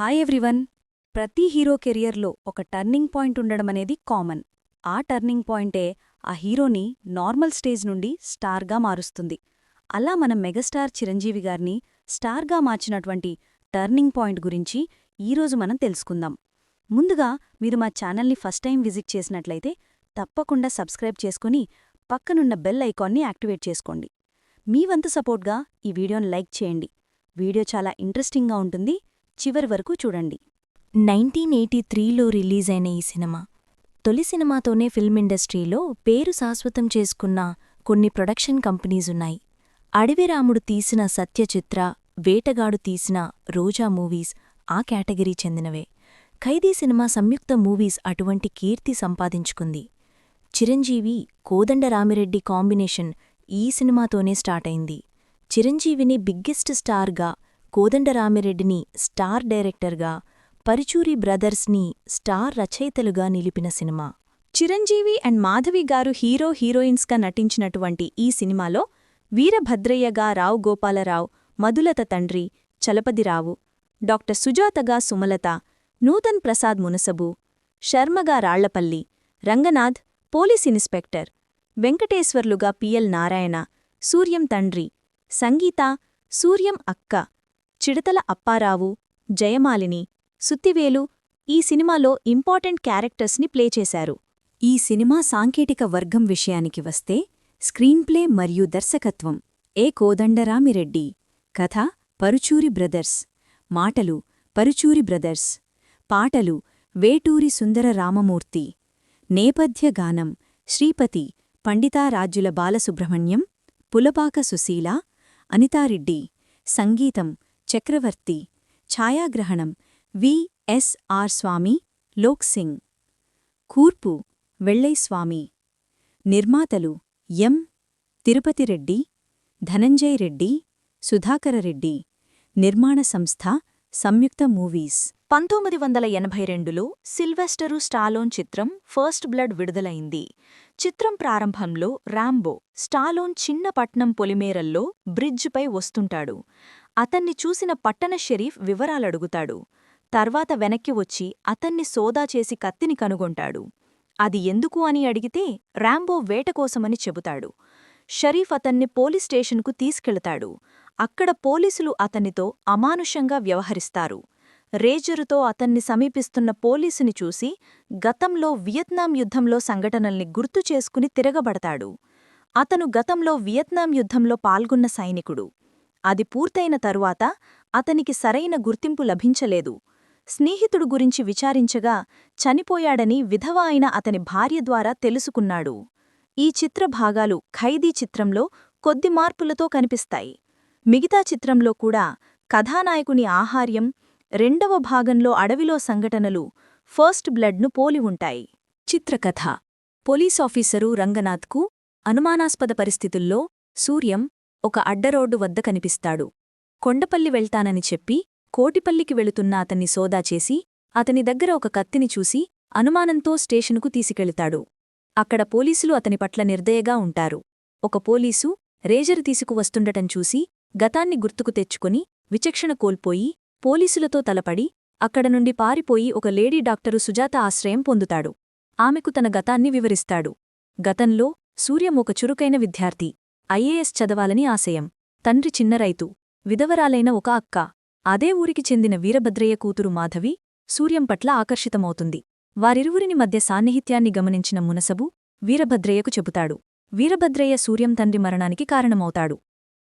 Hi everyone ప్రతి hero కెరియర్లో ఒక టర్నింగ్ పాయింట్ ఉండడమనేది కామన్ ఆ టర్నింగ్ పాయింటే ఆ హీరోని నార్మల్ స్టేజ్ నుండి స్టార్గా మారుస్తుంది. అలా మన మెగాస్టార్ చిరంజీవి గారిని స్టార్గా మార్చినటువంటి టర్నింగ్ పాయింట్ గురించి ఈరోజు మనం తెలుసుకుందాం. ముందుగా మీరు మా ఛానల్ని ఫస్ట్ టైం విజిట్ చేసినట్లయితే తప్పకుండా సబ్స్క్రైబ్ చేసుకుని పక్కనున్న బెల్ ఐకాన్ని యాక్టివేట్ చేసుకోండి. మీ వంతు సపోర్ట్గా ఈ వీడియోని లైక్ చేయండి. వీడియో చాలా ఇంట్రెస్టింగ్గా ఉంటుంది. చివరి వరకు చూడండి. నైన్టీన్ ఎయిటీ త్రీలో రిలీజైన ఈ సినిమా. తొలి సినిమాతోనే ఫిల్మ్ ఇండస్ట్రీలో పేరు శాశ్వతం చేసుకున్న కొన్ని ప్రొడక్షన్ కంపెనీసున్నాయి అడవిరాముడు తీసిన సత్యచిత్ర వేటగాడు తీసిన రోజా మూవీస్ ఆ కేటగిరీ చెందినవే. ఖైదీ సినిమా సంయుక్త మూవీస్ అటువంటి కీర్తి సంపాదించుకుంది. చిరంజీవి కోదండరామిరెడ్డి కాంబినేషన్ ఈ సినిమాతోనే స్టార్టైంది చిరంజీవిని బిగ్గెస్ట్ స్టార్గా కోదండరామిరెడ్డిని స్టార్ డైరెక్టర్గా పరిచూరి బ్రదర్స్ని స్టార్ రచయితలుగా నిలిపిన సినిమా. చిరంజీవి అండ్ మాధవి గారు హీరో హీరోయిన్స్గా నటించినటువంటి ఈ సినిమాలో వీరభద్రయ్యగా రావు గోపాలరావు మధులత తండ్రి చలపతిరావు డాక్టర్ సుజాతగా సుమలత నూతన్ ప్రసాద్ మునసబు శర్మగా రాళ్ళపల్లి రంగనాథ్ పోలీస్ ఇన్స్పెక్టర్ వెంకటేశ్వర్లుగా పిఎల్ నారాయణ సూర్యం తండ్రి సంగీత సూర్యం అక్క చిడతల అప్పారావు జయమాలిని సుత్తివేలు ఈ సినిమాలో ఇంపార్టెంట్ క్యారెక్టర్స్ని ప్లే చేశారు. ఈ సినిమా సాంకేతిక వర్గం విషయానికి వస్తే స్క్రీన్ప్లే మరియు దర్శకత్వం ఏ కోదండరామిరెడ్డి కథ పరుచూరి బ్రదర్స్ మాటలు పరుచూరి బ్రదర్స్ పాటలు వేటూరి సుందర రామమూర్తి నేపథ్య గానం శ్రీపతి పండితారాజ్యుల బాలసుబ్రహ్మణ్యం పులపాక సుశీల అనితారెడ్డి సంగీతం చక్రవర్తి ఛాయాగ్రహణం విఎస్ఆర్ స్వామి లోక్ సింగ్. కూర్పు వెళ్ళైస్వామి నిర్మాతలు ఎం. తిరుపతిరెడ్డి ధనంజయ్ రెడ్డి సుధాకరరెడ్డి నిర్మాణ సంస్థ సంయుక్త మూవీస్. పంతొమ్మిది వందల ఎనభై రెండులో సిల్వెస్టరు స్టాలోన్ చిత్రం ఫస్ట్ బ్లడ్ విడుదలైంది. చిత్రం ప్రారంభంలో రాంబో స్టాలోన్ చిన్న పట్నం పొలిమేరల్లో బ్రిడ్జ్పై వస్తుంటాడు. అతన్ని చూసిన పట్టణ షెరీఫ్ వివరాలడుగుతాడు. తర్వాత వెనక్కి వచ్చి అతన్ని సోదా చేసి కత్తిని కనుగొంటాడు. అది ఎందుకు అని అడిగితే రాంబో వేటకోసమని చెబుతాడు. షరీఫ్ అతన్ని పోలీస్ స్టేషన్కు తీసుకెళతాడు. అక్కడ పోలీసులు అతనితో అమానుషంగా వ్యవహరిస్తారు. రేజరుతో అతన్ని సమీపిస్తున్న పోలీసుని చూసి గతంలో వియత్నాం యుద్ధంలో సంఘటనల్ని గుర్తు చేసుకుని తిరగబడతాడు. అతను గతంలో వియత్నాం యుద్ధంలో పాల్గొన్న సైనికుడు. అది పూర్తయిన తరువాత అతనికి సరైన గుర్తింపు లభించలేదు. స్నేహితుడు గురించి విచారించగా చనిపోయాడని విధవ అయిన అతని భార్య ద్వారా తెలుసుకున్నాడు. ఈ చిత్ర భాగాలు ఖైదీ చిత్రంలో కొద్ది మార్పులతో కనిపిస్తాయి. మిగతా చిత్రంలో కూడా కథానాయకుని ఆహార్యం రెండవ భాగంలో అడవిలో సంఘటనలు ఫస్ట్ బ్లడ్ను పోలి ఉంటాయి. చిత్రకథ. పోలీసాఫీసరు రంగనాథ్కు అనుమానాస్పద పరిస్థితుల్లో సూర్యం ఒక అడ్డరోడ్డు వద్ద కనిపిస్తాడు. కొండపల్లి వెళ్తానని చెప్పి కోటిపల్లికి వెళుతున్న అతన్ని సోదా చేసి అతని దగ్గర ఒక కత్తిని చూసి అనుమానంతో స్టేషనుకు తీసుకెళతాడు. అక్కడ పోలీసులు అతని పట్ల నిర్దయగా ఉంటారు. ఒక పోలీసు రేజరు తీసుకువస్తుండటం చూసి గతాన్ని గుర్తుకు తెచ్చుకుని విచక్షణ కోల్పోయి పోలీసులతో తలపడి అక్కడ నుండి పారిపోయి ఒక లేడీ డాక్టరు సుజాత ఆశ్రయం పొందుతాడు. ఆమెకు తన గతాన్ని వివరిస్తాడు. గతంలో సూర్యం ఒక చురుకైన విద్యార్థి. ఐఏఎస్ చదవాలని ఆశయం. తండ్రి చిన్న రైతు విధవరాలైన ఒక అక్క. అదే ఊరికి చెందిన వీరభద్రయ్య కూతురు మాధవి సూర్యం పట్ల ఆకర్షితమవుతుంది. వారిరువురిని మధ్య సాన్నిహిత్యాన్ని గమనించిన మునసబు వీరభద్రయ్యకు చెబుతాడు. వీరభద్రయ్య సూర్యం తండ్రి మరణానికి కారణమవుతాడు.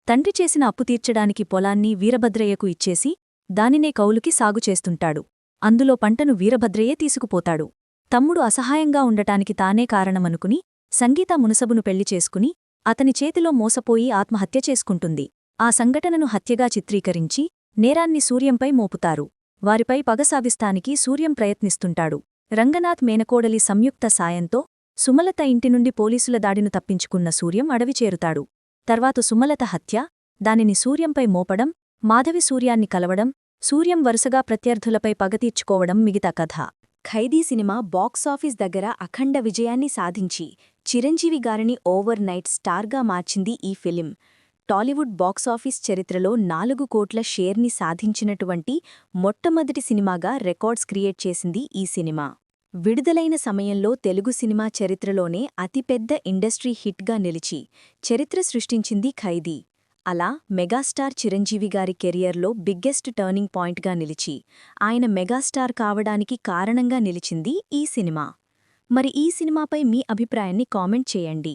తండ్రి చేసిన అప్పు తీర్చడానికి పొలాన్ని వీరభద్రయ్యకు ఇచ్చేసి దానినే కౌలుకి సాగు చేస్తుంటాడు. అందులో పంటను వీరభద్రయ్యే తీసుకుపోతాడు. తమ్ముడు అసహాయంగా ఉండటానికి తానే కారణమనుకుని సంగీత మునసబును పెళ్ళి చేసుకుని అతని చేతిలో మోసపోయి ఆత్మహత్య చేసుకుంటుంది. ఆ సంఘటనను హత్యగా చిత్రీకరించి నేరాన్ని సూర్యంపై మోపుతారు. వారిపై పగసావిస్తానికి సూర్యం ప్రయత్నిస్తుంటాడు. రంగనాథ్ మేనకోడలి సంయుక్త సాయంతో సుమలత ఇంటి నుండి పోలీసుల దాడిను తప్పించుకున్న సూర్యం అడవి చేరుతాడు. తర్వాత సుమలత హత్య దానిని సూర్యంపై మోపడం మాధవి సూర్యాన్ని కలవడం సూర్యం వరుసగా ప్రత్యర్థులపై పగతీర్చుకోవడం మిగతా కథ. ఖైదీ సినిమా బాక్సాఫీస్ దగ్గర అఖండ విజయాన్ని సాధించి చిరంజీవి గారిని ఓవర్ నైట్ స్టార్గా మార్చింది ఈ ఫిలిం. టాలీవుడ్ బాక్సాఫీస్ చరిత్రలో నాలుగు కోట్ల షేర్ని సాధించినటువంటి మొట్టమొదటి సినిమాగా రికార్డ్స్ క్రియేట్ చేసింది ఈ సినిమా. విడుదలైన సమయంలో తెలుగు సినిమా చరిత్రలోనే అతిపెద్ద ఇండస్ట్రీ హిట్గా నిలిచి చరిత్ర సృష్టించింది ఖైదీ. అలా మెగాస్టార్ చిరంజీవి గారి కెరియర్లో బిగ్గెస్ట్ టర్నింగ్ పాయింట్గా నిలిచి ఆయన మెగాస్టార్ కావడానికి కారణంగా నిలిచింది ఈ సినిమా. మరి ఈ సినిమాపై మీ అభిప్రాయాన్ని కామెంట్ చేయండి.